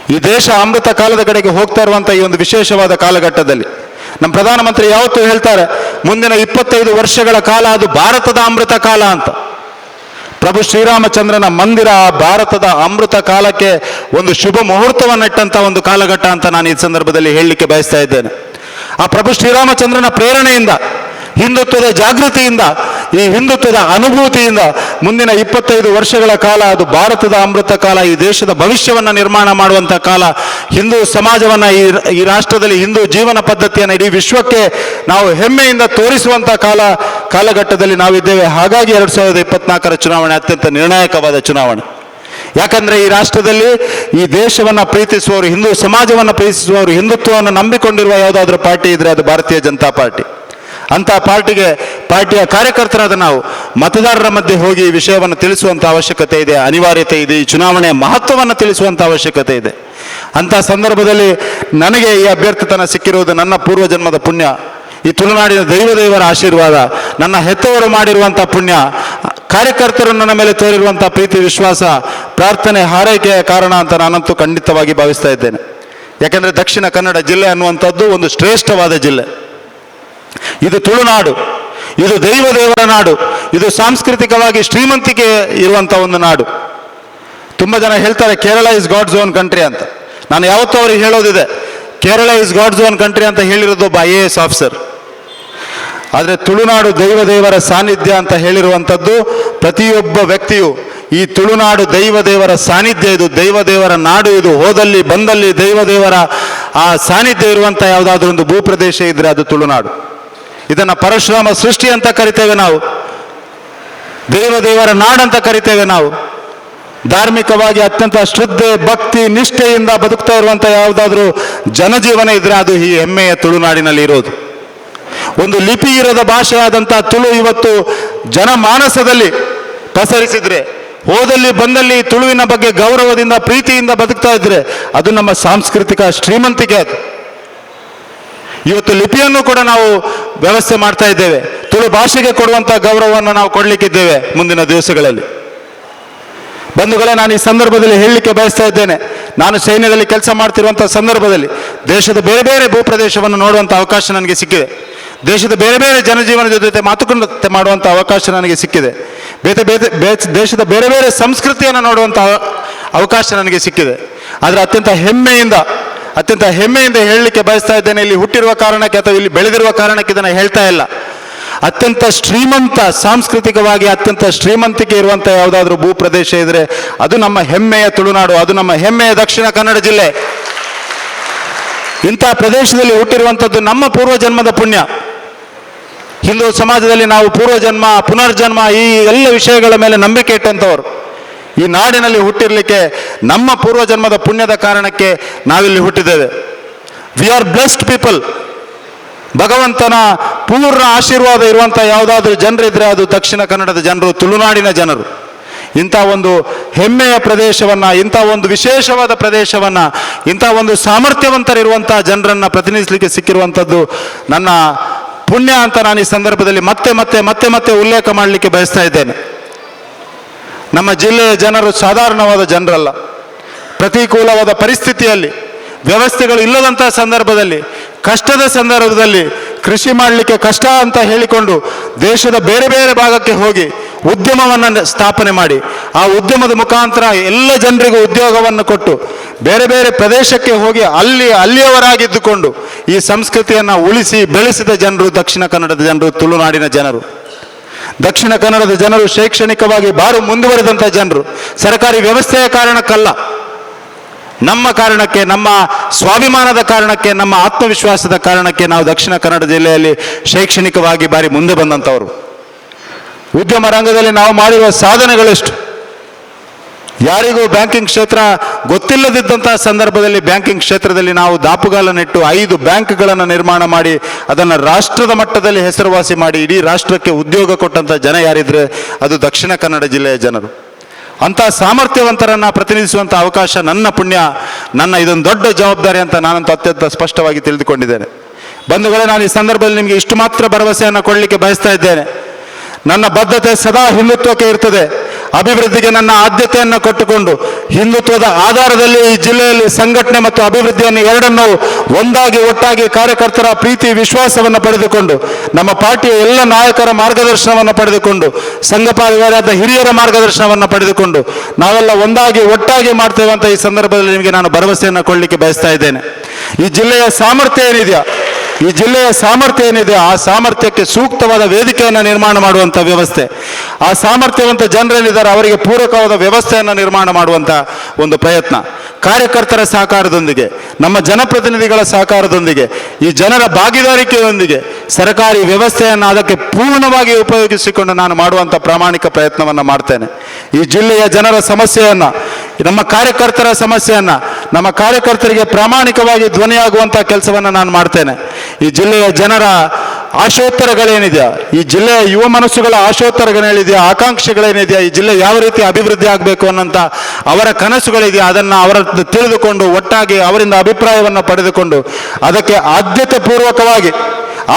ಈ ದೇಶ ಅಮೃತ ಕಾಲದ ಕಡೆಗೆ ಹೋಗ್ತಾ ಇರುವಂಥ ಈ ಒಂದು ವಿಶೇಷವಾದ ಕಾಲಘಟ್ಟದಲ್ಲಿ. ನಮ್ಮ ಪ್ರಧಾನಮಂತ್ರಿ ಯಾವತ್ತೂ ಹೇಳ್ತಾರೆ, ಮುಂದಿನ ಇಪ್ಪತ್ತೈದು ವರ್ಷಗಳ ಕಾಲ ಅದು ಭಾರತದ ಅಮೃತ ಕಾಲ ಅಂತ. ಪ್ರಭು ಶ್ರೀರಾಮಚಂದ್ರನ ಮಂದಿರ ಭಾರತದ ಅಮೃತ ಕಾಲಕ್ಕೆ ಒಂದು ಶುಭ ಮುಹೂರ್ತವನ್ನಿಟ್ಟಂಥ ಒಂದು ಕಾಲಘಟ್ಟ ಅಂತ ನಾನು ಈ ಸಂದರ್ಭದಲ್ಲಿ ಹೇಳಲಿಕ್ಕೆ ಬಯಸ್ತಾ ಇದ್ದೇನೆ. ಆ ಪ್ರಭು ಶ್ರೀರಾಮಚಂದ್ರನ ಪ್ರೇರಣೆಯಿಂದ ಹಿಂದುತ್ವದ ಜಾಗೃತಿಯಿಂದ, ಈ ಹಿಂದುತ್ವದ ಅನುಭೂತಿಯಿಂದ ಮುಂದಿನ ಇಪ್ಪತ್ತೈದು ವರ್ಷಗಳ ಕಾಲ ಅದು ಭಾರತದ ಅಮೃತ ಕಾಲ, ಈ ದೇಶದ ಭವಿಷ್ಯವನ್ನು ನಿರ್ಮಾಣ ಮಾಡುವಂಥ ಕಾಲ, ಹಿಂದೂ ಸಮಾಜವನ್ನು ಈ ಈ ರಾಷ್ಟ್ರದಲ್ಲಿ ಹಿಂದೂ ಜೀವನ ಪದ್ಧತಿಯನ್ನು ಇಡೀ ವಿಶ್ವಕ್ಕೆ ನಾವು ಹೆಮ್ಮೆಯಿಂದ ತೋರಿಸುವಂಥ ಕಾಲ, ಕಾಲಘಟ್ಟದಲ್ಲಿ ನಾವಿದ್ದೇವೆ. ಹಾಗಾಗಿ ಎರಡು ಸಾವಿರದ ಇಪ್ಪತ್ನಾಲ್ಕರ ಚುನಾವಣೆ ಅತ್ಯಂತ ನಿರ್ಣಾಯಕವಾದ ಚುನಾವಣೆ. ಯಾಕಂದ್ರೆ ಈ ರಾಷ್ಟ್ರದಲ್ಲಿ ಈ ದೇಶವನ್ನ ಪ್ರೀತಿಸುವವರು, ಹಿಂದೂ ಸಮಾಜವನ್ನು ಪ್ರೀತಿಸುವವರು ಹಿಂದುತ್ವವನ್ನು ನಂಬಿಕೊಂಡಿರುವ ಯಾವುದಾದ್ರೂ ಪಾರ್ಟಿ ಇದ್ರೆ ಅದು ಭಾರತೀಯ ಜನತಾ ಪಾರ್ಟಿ. ಅಂತ ಪಾರ್ಟಿಗೆ ಪಾರ್ಟಿಯ ಕಾರ್ಯಕರ್ತರಾದ ನಾವು ಮತದಾರರ ಮಧ್ಯೆ ಹೋಗಿ ಈ ವಿಷಯವನ್ನು ತಿಳಿಸುವಂತ ಅವಶ್ಯಕತೆ ಇದೆ, ಅನಿವಾರ್ಯತೆ ಇದೆ, ಈ ಚುನಾವಣೆಯ ಮಹತ್ವವನ್ನು ತಿಳಿಸುವಂತ ಅವಶ್ಯಕತೆ ಇದೆ. ಅಂತ ಸಂದರ್ಭದಲ್ಲಿ ನನಗೆ ಈ ಅಭ್ಯರ್ಥಿತನ ಸಿಕ್ಕಿರುವುದು ನನ್ನ ಪೂರ್ವಜನ್ಮದ ಪುಣ್ಯ. ಈ ತುಳುನಾಡಿನ ದೈವ ದೇವರ ಆಶೀರ್ವಾದ, ನನ್ನ ಹೆತ್ತವರು ಮಾಡಿರುವಂಥ ಪುಣ್ಯ, ಕಾರ್ಯಕರ್ತರು ನನ್ನ ಮೇಲೆ ತೋರಿರುವಂಥ ಪ್ರೀತಿ, ವಿಶ್ವಾಸ, ಪ್ರಾರ್ಥನೆ, ಹಾರೈಕೆಯ ಕಾರಣ ಅಂತ ನಾನಂತೂ ಖಂಡಿತವಾಗಿ ಭಾವಿಸ್ತಾ ಇದ್ದೇನೆ. ಯಾಕಂದರೆ ದಕ್ಷಿಣ ಕನ್ನಡ ಜಿಲ್ಲೆ ಅನ್ನುವಂಥದ್ದು ಒಂದು ಶ್ರೇಷ್ಠವಾದ ಜಿಲ್ಲೆ. ಇದು ತುಳುನಾಡು ಇದು ದೈವ ದೇವರ ನಾಡು, ಇದು ಸಾಂಸ್ಕೃತಿಕವಾಗಿ ಶ್ರೀಮಂತಿಕೆ ಇರುವಂಥ ಒಂದು ನಾಡು. ತುಂಬ ಜನ ಹೇಳ್ತಾರೆ, Kerala is God's own country ಅಂತ. ನಾನು ಯಾವತ್ತೂ ಅವ್ರಿಗೆ ಹೇಳೋದಿದೆ, Kerala is God's own country ಅಂತ ಹೇಳಿರೋದು ಒಬ್ಬ ಐ ಎ ಎಸ್ ಆಫೀಸರ್ ಆದರೆ ತುಳುನಾಡು ದೈವ ದೇವರ ಸಾನ್ನಿಧ್ಯ ಅಂತ ಹೇಳಿರುವಂಥದ್ದು ಪ್ರತಿಯೊಬ್ಬ ವ್ಯಕ್ತಿಯು ಈ ತುಳುನಾಡು ದೈವ ದೇವರ ಸಾನ್ನಿಧ್ಯ ಇದು ದೈವ ದೇವರ ನಾಡು ಇದು, ಹೋದಲ್ಲಿ ಬಂದಲ್ಲಿ ದೈವ ದೇವರ ಆ ಸಾನ್ನಿಧ್ಯ ಇರುವಂಥ ಯಾವುದಾದ್ರೂ ಒಂದು ಭೂಪ್ರದೇಶ ಇದ್ರೆ ಅದು ತುಳುನಾಡು ಇದನ್ನು ಪರಶುರಾಮ ಸೃಷ್ಟಿ ಅಂತ ಕರಿತೇವೆ ನಾವು. ದೇವ ದೇವರ ನಾಡಂತ ಕರಿತೇವೆ ನಾವು. ಧಾರ್ಮಿಕವಾಗಿ ಅತ್ಯಂತ ಶ್ರದ್ಧೆ, ಭಕ್ತಿ, ನಿಷ್ಠೆಯಿಂದ ಬದುಕ್ತಾ ಇರುವಂಥ ಯಾವುದಾದ್ರೂ ಜನಜೀವನ ಇದ್ರೆ ಅದು ಈ ಹೆಮ್ಮೆಯ ತುಳುನಾಡಿನಲ್ಲಿ ಇರೋದು. ಒಂದು ಲಿಪಿ ಇರದ ಭಾಷೆಯಾದಂಥ ತುಳು ಇವತ್ತು ಜನಮಾನಸದಲ್ಲಿ ಪಸರಿಸಿದ್ರೆ, ಹೋದಲ್ಲಿ ಬಂದಲ್ಲಿ ತುಳುವಿನ ಬಗ್ಗೆ ಗೌರವದಿಂದ, ಪ್ರೀತಿಯಿಂದ ಬದುಕ್ತಾ ಇದ್ರೆ ಅದು ನಮ್ಮ ಸಾಂಸ್ಕೃತಿಕ ಶ್ರೀಮಂತಿಕೆ ಅದು. ಇವತ್ತು ಲಿಪಿಯನ್ನು ಕೂಡ ನಾವು ವ್ಯವಸ್ಥೆ ಮಾಡ್ತಾ ಇದ್ದೇವೆ. ತುಳು ಭಾಷೆಗೆ ಕೊಡುವಂಥ ಗೌರವವನ್ನು ನಾವು ಕೊಡಲಿಕ್ಕಿದ್ದೇವೆ ಮುಂದಿನ ದಿವಸಗಳಲ್ಲಿ. ಬಂಧುಗಳೇ, ನಾನು ಈ ಸಂದರ್ಭದಲ್ಲಿ ಹೇಳಲಿಕ್ಕೆ ಬಯಸ್ತಾ ಇದ್ದೇನೆ. ನಾನು ಸೈನ್ಯದಲ್ಲಿ ಕೆಲಸ ಮಾಡ್ತಿರುವಂಥ ಸಂದರ್ಭದಲ್ಲಿ ದೇಶದ ಬೇರೆ ಬೇರೆ ಭೂಪ್ರದೇಶವನ್ನು ನೋಡುವಂಥ ಅವಕಾಶ ನನಗೆ ಸಿಕ್ಕಿದೆ. ದೇಶದ ಬೇರೆ ಬೇರೆ ಜನಜೀವನದ ಜೊತೆ ಮಾತುಕತೆ ಮಾಡುವಂಥ ಅವಕಾಶ ನನಗೆ ಸಿಕ್ಕಿದೆ. ಬೇರೆ ಬೇರೆ ಬೇ- ದೇಶದ ಬೇರೆ ಬೇರೆ ಸಂಸ್ಕೃತಿಯನ್ನು ನೋಡುವಂಥ ಅವಕಾಶ ನನಗೆ ಸಿಕ್ಕಿದೆ. ಆದರೆ ಅತ್ಯಂತ ಹೆಮ್ಮೆಯಿಂದ ಅತ್ಯಂತ ಹೆಮ್ಮೆಯಿಂದ ಹೇಳಲಿಕ್ಕೆ ಬಯಸ್ತಾ ಇದ್ದೇನೆ. ಇಲ್ಲಿ ಹುಟ್ಟಿರುವ ಕಾರಣಕ್ಕೆ ಅಥವಾ ಇಲ್ಲಿ ಬೆಳೆದಿರುವ ಕಾರಣಕ್ಕೆ ಇದನ್ನು ಹೇಳ್ತಾ ಇಲ್ಲ. ಅತ್ಯಂತ ಶ್ರೀಮಂತ, ಸಾಂಸ್ಕೃತಿಕವಾಗಿ ಅತ್ಯಂತ ಶ್ರೀಮಂತಿಕೆ ಇರುವಂಥ ಯಾವುದಾದ್ರೂ ಭೂಪ್ರದೇಶ ಇದ್ರೆ ಅದು ನಮ್ಮ ಹೆಮ್ಮೆಯ ತುಳುನಾಡು, ಅದು ನಮ್ಮ ಹೆಮ್ಮೆಯ ದಕ್ಷಿಣ ಕನ್ನಡ ಜಿಲ್ಲೆ. ಇಂಥ ಪ್ರದೇಶದಲ್ಲಿ ಹುಟ್ಟಿರುವಂಥದ್ದು ನಮ್ಮ ಪೂರ್ವಜನ್ಮದ ಪುಣ್ಯ. ಹಿಂದೂ ಸಮಾಜದಲ್ಲಿ ನಾವು ಪೂರ್ವಜನ್ಮ, ಪುನರ್ಜನ್ಮ, ಈ ಎಲ್ಲ ವಿಷಯಗಳ ಮೇಲೆ ನಂಬಿಕೆ ಇಟ್ಟಂಥವ್ರು. ಈ ನಾಡಿನಲ್ಲಿ ಹುಟ್ಟಿರಲಿಕ್ಕೆ ನಮ್ಮ ಪೂರ್ವಜನ್ಮದ ಪುಣ್ಯದ ಕಾರಣಕ್ಕೆ ನಾವಿಲ್ಲಿ ಹುಟ್ಟಿದ್ದೇವೆ. ವಿ ಆರ್ ಬ್ಲೆಸ್ಡ್ ಪೀಪಲ್ ಭಗವಂತನ ಪೂರ್ಣ ಆಶೀರ್ವಾದ ಇರುವಂಥ ಯಾವುದಾದ್ರೂ ಜನರಿದ್ರೆ ಅದು ದಕ್ಷಿಣ ಕನ್ನಡದ ಜನರು, ತುಳುನಾಡಿನ ಜನರು. ಇಂಥ ಒಂದು ಹೆಮ್ಮೆಯ ಪ್ರದೇಶವನ್ನು, ಇಂಥ ಒಂದು ವಿಶೇಷವಾದ ಪ್ರದೇಶವನ್ನು, ಇಂಥ ಒಂದು ಸಾಮರ್ಥ್ಯವಂತರಿರುವಂಥ ಜನರನ್ನು ಪ್ರತಿನಿಧಿಸಲಿಕ್ಕೆ ಸಿಕ್ಕಿರುವಂಥದ್ದು ನನ್ನ ಪುಣ್ಯ ಅಂತ ನಾನು ಈ ಸಂದರ್ಭದಲ್ಲಿ ಮತ್ತೆ ಮತ್ತೆ ಮತ್ತೆ ಮತ್ತೆ ಉಲ್ಲೇಖ ಮಾಡಲಿಕ್ಕೆ ಬಯಸ್ತಾ ಇದ್ದೇನೆ. ನಮ್ಮ ಜಿಲ್ಲೆಯ ಜನರು ಸಾಧಾರಣವಾದ ಜನರಲ್ಲ. ಪ್ರತಿಕೂಲವಾದ ಪರಿಸ್ಥಿತಿಯಲ್ಲಿ, ವ್ಯವಸ್ಥೆಗಳು ಇಲ್ಲದಂಥ ಸಂದರ್ಭದಲ್ಲಿ, ಕಷ್ಟದ ಸಂದರ್ಭದಲ್ಲಿ ಕೃಷಿ ಮಾಡಲಿಕ್ಕೆ ಕಷ್ಟ ಅಂತ ಹೇಳಿಕೊಂಡು ದೇಶದ ಬೇರೆ ಬೇರೆ ಭಾಗಕ್ಕೆ ಹೋಗಿ ಉದ್ಯಮವನ್ನು ಸ್ಥಾಪನೆ ಮಾಡಿ, ಆ ಉದ್ಯಮದ ಮುಖಾಂತರ ಎಲ್ಲ ಜನರಿಗೂ ಉದ್ಯೋಗವನ್ನು ಕೊಟ್ಟು ಬೇರೆ ಬೇರೆ ಪ್ರದೇಶಕ್ಕೆ ಹೋಗಿ ಅಲ್ಲಿ, ಅಲ್ಲಿಯವರಾಗಿದ್ದುಕೊಂಡು ಈ ಸಂಸ್ಕೃತಿಯನ್ನು ಉಳಿಸಿ ಬೆಳೆಸಿದ ಜನರು, ದಕ್ಷಿಣ ಕನ್ನಡದ ಜನರು, ತುಳುನಾಡಿನ ಜನರು. ದಕ್ಷಿಣ ಕನ್ನಡದ ಜನರು ಶೈಕ್ಷಣಿಕವಾಗಿ ಬಾರು ಮುಂದುವರೆದಂಥ ಜನರು. ಸರ್ಕಾರಿ ವ್ಯವಸ್ಥೆಯ ಕಾರಣಕ್ಕಲ್ಲ. ನಮ್ಮ ಕಾರಣಕ್ಕೆ, ನಮ್ಮ ಸ್ವಾಭಿಮಾನದ ಕಾರಣಕ್ಕೆ, ನಮ್ಮ ಆತ್ಮವಿಶ್ವಾಸದ ಕಾರಣಕ್ಕೆ ನಾವು ದಕ್ಷಿಣ ಕನ್ನಡ ಜಿಲ್ಲೆಯಲ್ಲಿ ಶೈಕ್ಷಣಿಕವಾಗಿ ಬಾರಿ ಮುಂದೆ ಬಂದಂಥವರು. ಉದ್ಯಮ ರಂಗದಲ್ಲಿ ನಾವು ಮಾಡಿರುವ ಸಾಧನೆಗಳೆಷ್ಟು. ಯಾರಿಗೂ ಬ್ಯಾಂಕಿಂಗ್ ಕ್ಷೇತ್ರ ಗೊತ್ತಿಲ್ಲದಿದ್ದಂಥ ಸಂದರ್ಭದಲ್ಲಿ ಬ್ಯಾಂಕಿಂಗ್ ಕ್ಷೇತ್ರದಲ್ಲಿ ನಾವು ದಾಪುಗಾಲನಿಟ್ಟು ಐದು ಬ್ಯಾಂಕ್ಗಳನ್ನು ನಿರ್ಮಾಣ ಮಾಡಿ, ಅದನ್ನು ರಾಷ್ಟ್ರದ ಮಟ್ಟದಲ್ಲಿ ಹೆಸರುವಾಸಿ ಮಾಡಿ, ಇಡೀ ರಾಷ್ಟ್ರಕ್ಕೆ ಉದ್ಯೋಗ ಕೊಟ್ಟಂಥ ಜನ ಯಾರಿದ್ರೆ ಅದು ದಕ್ಷಿಣ ಕನ್ನಡ ಜಿಲ್ಲೆಯ ಜನರು. ಅಂಥ ಸಾಮರ್ಥ್ಯವಂತರನ್ನು ಪ್ರತಿನಿಧಿಸುವಂಥ ಅವಕಾಶ ನನ್ನ ಪುಣ್ಯ, ನನ್ನ ಇದೊಂದು ದೊಡ್ಡ ಜವಾಬ್ದಾರಿ ಅಂತ ನಾನಂತೂ ಅತ್ಯಂತ ಸ್ಪಷ್ಟವಾಗಿ ತಿಳಿದುಕೊಂಡಿದ್ದೇನೆ. ಬಂಧುಗಳೇ, ನಾನು ಈ ಸಂದರ್ಭದಲ್ಲಿ ನಿಮಗೆ ಇಷ್ಟು ಮಾತ್ರ ಭರವಸೆಯನ್ನು ಕೊಡಲಿಕ್ಕೆ ಬಯಸ್ತಾ ಇದ್ದೇನೆ. ನನ್ನ ಬದ್ಧತೆ ಸದಾ ಹಿಂದುತ್ವಕ್ಕೆ ಇರ್ತದೆ. ಅಭಿವೃದ್ಧಿಗೆ ನನ್ನ ಆದ್ಯತೆಯನ್ನು ಕೊಟ್ಟುಕೊಂಡು ಹಿಂದುತ್ವದ ಆಧಾರದಲ್ಲಿ ಈ ಜಿಲ್ಲೆಯಲ್ಲಿ ಸಂಘಟನೆ ಮತ್ತು ಅಭಿವೃದ್ಧಿಯನ್ನು ಎರಡನ್ನೂ ಒಂದಾಗಿ ಒಟ್ಟಾಗಿ ಕಾರ್ಯಕರ್ತರ ಪ್ರೀತಿ, ವಿಶ್ವಾಸವನ್ನು ಪಡೆದುಕೊಂಡು, ನಮ್ಮ ಪಾರ್ಟಿಯ ಎಲ್ಲ ನಾಯಕರ ಮಾರ್ಗದರ್ಶನವನ್ನು ಪಡೆದುಕೊಂಡು, ಸಂಘ ಹಿರಿಯರ ಮಾರ್ಗದರ್ಶನವನ್ನು ಪಡೆದುಕೊಂಡು, ನಾವೆಲ್ಲ ಒಂದಾಗಿ ಒಟ್ಟಾಗಿ ಮಾಡ್ತೇವೆ ಅಂತ ಈ ಸಂದರ್ಭದಲ್ಲಿ ನಿಮಗೆ ನಾನು ಭರವಸೆಯನ್ನು ಕೊಡಲಿಕ್ಕೆ ಬಯಸ್ತಾ ಇದ್ದೇನೆ. ಈ ಜಿಲ್ಲೆಯ ಸಾಮರ್ಥ್ಯ ಏನಿದೆಯಾ ಈ ಜಿಲ್ಲೆಯ ಸಾಮರ್ಥ್ಯ ಏನಿದೆ, ಆ ಸಾಮರ್ಥ್ಯಕ್ಕೆ ಸೂಕ್ತವಾದ ವೇದಿಕೆಯನ್ನು ನಿರ್ಮಾಣ ಮಾಡುವಂಥ ವ್ಯವಸ್ಥೆ. ಆ ಸಾಮರ್ಥ್ಯವಂತ ಜನರೇನಿದ್ದಾರೆ ಅವರಿಗೆ ಪೂರಕವಾದ ವ್ಯವಸ್ಥೆಯನ್ನು ನಿರ್ಮಾಣ ಮಾಡುವಂಥ ಒಂದು ಪ್ರಯತ್ನ. ಕಾರ್ಯಕರ್ತರ ಸಹಕಾರದೊಂದಿಗೆ, ನಮ್ಮ ಜನಪ್ರತಿನಿಧಿಗಳ ಸಹಕಾರದೊಂದಿಗೆ, ಈ ಜನರ ಭಾಗಿದಾರಿಕೆಯೊಂದಿಗೆ ಸರ್ಕಾರಿ ವ್ಯವಸ್ಥೆಯನ್ನು ಅದಕ್ಕೆ ಪೂರ್ಣವಾಗಿ ಉಪಯೋಗಿಸಿಕೊಂಡು ನಾನು ಮಾಡುವಂಥ ಪ್ರಾಮಾಣಿಕ ಪ್ರಯತ್ನವನ್ನು ಮಾಡ್ತೇನೆ. ಈ ಜಿಲ್ಲೆಯ ಜನರ ಸಮಸ್ಯೆಯನ್ನು ನಮ್ಮ ಕಾರ್ಯಕರ್ತರ ಸಮಸ್ಯೆಯನ್ನು, ನಮ್ಮ ಕಾರ್ಯಕರ್ತರಿಗೆ ಪ್ರಾಮಾಣಿಕವಾಗಿ ಧ್ವನಿಯಾಗುವಂಥ ಕೆಲಸವನ್ನು ನಾನು ಮಾಡ್ತೇನೆ. ಈ ಜಿಲ್ಲೆಯ ಜನರ ಆಶೋತ್ತರಗಳೇನಿದೆಯಾ? ಈ ಜಿಲ್ಲೆಯ ಯುವ ಮನಸ್ಸುಗಳ ಆಶೋತ್ತರಗಳೇನಿದೆಯಾ? ಆಕಾಂಕ್ಷೆಗಳೇನಿದೆಯಾ? ಈ ಜಿಲ್ಲೆ ಯಾವ ರೀತಿ ಅಭಿವೃದ್ಧಿ ಆಗಬೇಕು ಅನ್ನೋಂಥ ಅವರ ಕನಸುಗಳಿದೆಯಾ? ಅದನ್ನು ಅವರ ತಿಳಿದುಕೊಂಡು ಒಟ್ಟಾಗಿ ಅವರಿಂದ ಅಭಿಪ್ರಾಯವನ್ನು ಪಡೆದುಕೊಂಡು ಅದಕ್ಕೆ ಆದ್ಯತೆ ಪೂರ್ವಕವಾಗಿ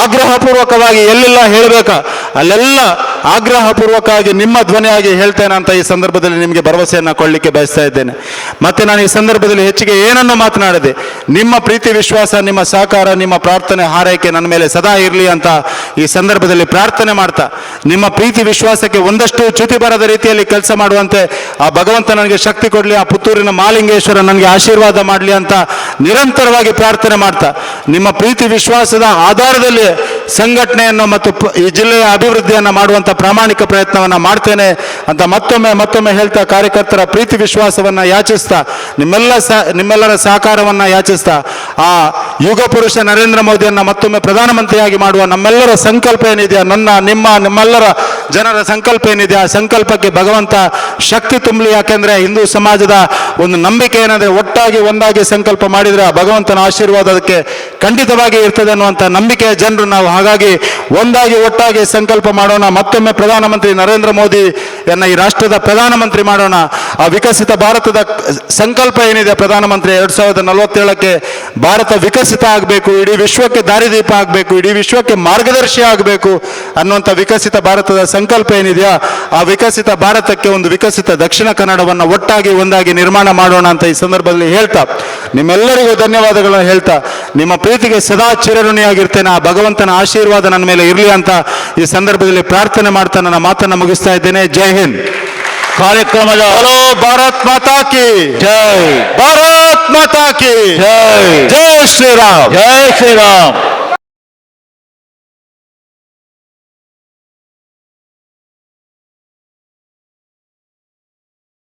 ಆಗ್ರಹಪೂರ್ವಕವಾಗಿ ಎಲ್ಲೆಲ್ಲ ಹೇಳಬೇಕಾ? ಅಲ್ಲೆಲ್ಲ ಆಗ್ರಹಪೂರ್ವಕವಾಗಿ ನಿಮ್ಮ ಧ್ವನಿಯಾಗಿ ಹೇಳ್ತೇನೆ ಅಂತ ಈ ಸಂದರ್ಭದಲ್ಲಿ ನಿಮಗೆ ಭರವಸೆಯನ್ನು ಕೊಡಲಿಕ್ಕೆ ಬಯಸ್ತಾ ಇದ್ದೇನೆ. ಮತ್ತೆ ನಾನು ಈ ಸಂದರ್ಭದಲ್ಲಿ ಹೆಚ್ಚಿಗೆ ಏನನ್ನು ಮಾತನಾಡಿದೆ, ನಿಮ್ಮ ಪ್ರೀತಿ, ವಿಶ್ವಾಸ, ನಿಮ್ಮ ಸಹಕಾರ, ನಿಮ್ಮ ಪ್ರಾರ್ಥನೆ, ಹಾರೈಕೆ ನನ್ನ ಮೇಲೆ ಸದಾ ಇರಲಿ ಅಂತ ಈ ಸಂದರ್ಭದಲ್ಲಿ ಪ್ರಾರ್ಥನೆ ಮಾಡ್ತಾ, ನಿಮ್ಮ ಪ್ರೀತಿ, ವಿಶ್ವಾಸಕ್ಕೆ ಒಂದಷ್ಟು ಚ್ಯುತಿ ಬರದ ರೀತಿಯಲ್ಲಿ ಕೆಲಸ ಮಾಡುವಂತೆ ಆ ಭಗವಂತ ನನಗೆ ಶಕ್ತಿ ಕೊಡಲಿ, ಆ ಪುತ್ತೂರಿನ ಮಾಲಿಂಗೇಶ್ವರ ನನಗೆ ಆಶೀರ್ವಾದ ಮಾಡಲಿ ಅಂತ ನಿರಂತರವಾಗಿ ಪ್ರಾರ್ಥನೆ ಮಾಡ್ತಾ, ನಿಮ್ಮ ಪ್ರೀತಿ, ವಿಶ್ವಾಸದ ಆಧಾರದಲ್ಲಿ ಸಂಘಟನೆಯನ್ನು ಮತ್ತು ಈ ಜಿಲ್ಲೆಯ ಅಭಿವೃದ್ಧಿಯನ್ನು ಮಾಡುವಂಥ ಪ್ರಾಮಾಣಿಕ ಪ್ರಯತ್ನವನ್ನು ಮಾಡ್ತೇನೆ ಅಂತ ಮತ್ತೊಮ್ಮೆ ಮತ್ತೊಮ್ಮೆ ಹೇಳ್ತಾ ಕಾರ್ಯಕರ್ತರ ಪ್ರೀತಿ ವಿಶ್ವಾಸವನ್ನು ಯಾಚಿಸ್ತಾ, ನಿಮ್ಮೆಲ್ಲ ಸಹ ನಿಮ್ಮೆಲ್ಲರ ಸಹಕಾರವನ್ನು ಯಾಚಿಸ್ತಾ, ಆ ಯುಗ ಪುರುಷ ನರೇಂದ್ರ ಮೋದಿಯನ್ನು ಮತ್ತೊಮ್ಮೆ ಪ್ರಧಾನಮಂತ್ರಿಯಾಗಿ ಮಾಡುವ ನಮ್ಮೆಲ್ಲರ ಸಂಕಲ್ಪ ಏನಿದೆಯಾ, ನನ್ನ, ನಿಮ್ಮ, ನಿಮ್ಮೆಲ್ಲರ ಜನರ ಸಂಕಲ್ಪ ಏನಿದೆ ಆ ಸಂಕಲ್ಪಕ್ಕೆ ಭಗವಂತ ಶಕ್ತಿ ತುಂಬಲಿ. ಯಾಕೆಂದರೆ ಹಿಂದೂ ಸಮಾಜದ ಒಂದು ನಂಬಿಕೆ ಏನಂದ್ರೆ ಒಟ್ಟಾಗಿ ಒಂದಾಗಿ ಸಂಕಲ್ಪ ಮಾಡಿದರೆ ಆ ಭಗವಂತನ ಆಶೀರ್ವಾದ ಅದಕ್ಕೆ ಖಂಡಿತವಾಗಿ ಇರ್ತದೆ ಅನ್ನುವಂಥ ನಂಬಿಕೆಯ ಜನರು. ನಾವು ಹಾಗಾಗಿ ಒಂದಾಗಿ ಒಟ್ಟಾಗಿ ಸಂಕಲ್ಪ ಮಾಡೋಣ. ಮತ್ತೊಮ್ಮೆ ಪ್ರಧಾನಮಂತ್ರಿ ನರೇಂದ್ರ ಮೋದಿ ಎನ್ನ ಈ ರಾಷ್ಟ್ರದ ಪ್ರಧಾನಮಂತ್ರಿ ಮಾಡೋಣ. ಆ ವಿಕಸಿತ ಭಾರತದ ಸಂಕಲ್ಪ ಏನಿದೆ ಪ್ರಧಾನಮಂತ್ರಿ, ಎರಡ್ ಸಾವಿರದ ನಲವತ್ತೇಳಕ್ಕೆ ಭಾರತ ವಿಕಸಿತ ಆಗಬೇಕು, ಇಡೀ ವಿಶ್ವಕ್ಕೆ ದಾರಿದೀಪ ಆಗಬೇಕು, ಇಡೀ ವಿಶ್ವಕ್ಕೆ ಮಾರ್ಗದರ್ಶಿ ಆಗಬೇಕು ಅನ್ನುವಂಥ ವಿಕಸಿತ ಭಾರತದ ಸಂಕಲ್ಪ ಏನಿದೆಯಾ ಆ ವಿಕಸಿತ ಭಾರತಕ್ಕೆ ಒಂದು ವಿಕಸಿತ ದಕ್ಷಿಣ ಕನ್ನಡವನ್ನು ಒಟ್ಟಾಗಿ ಒಂದಾಗಿ ನಿರ್ಮಾಣ ಮಾಡೋಣ ಅಂತ ಈ ಸಂದರ್ಭದಲ್ಲಿ ಹೇಳ್ತಾ ನಿಮ್ಮೆಲ್ಲರಿಗೂ ಧನ್ಯವಾದಗಳನ್ನು ಹೇಳ್ತಾ ನಿಮ್ಮ ಪ್ರೀತಿಗೆ ಸದಾ ಚಿರಋಣಿಯಾಗಿರ್ತೇನೆ ಆ ಭಗವಂತನ ಆಶೀರ್ವಾದ ನನ್ನ ಮೇಲೆ ಇರಲಿ ಅಂತ ಈ ಸಂದರ್ಭದಲ್ಲಿ ಪ್ರಾರ್ಥನೆ ಮಾಡ್ತಾ ನನ್ನ ಮಾತನ್ನು ಮುಗಿಸ್ತಾ ಇದ್ದೇನೆ. ಜೈ ಹಿಂದ್. ಕಾರ್ಯಕ್ರಮದ ಹಲೋ ಭಾರತ್ ಮಾತಾ ಕಿ ಜೈ. ಭಾರತ್ ಮಾತಾ ಕಿ ಜೈ. ಜೈ ಶ್ರೀರಾಮ್. ಜೈ ಶ್ರೀರಾಮ್.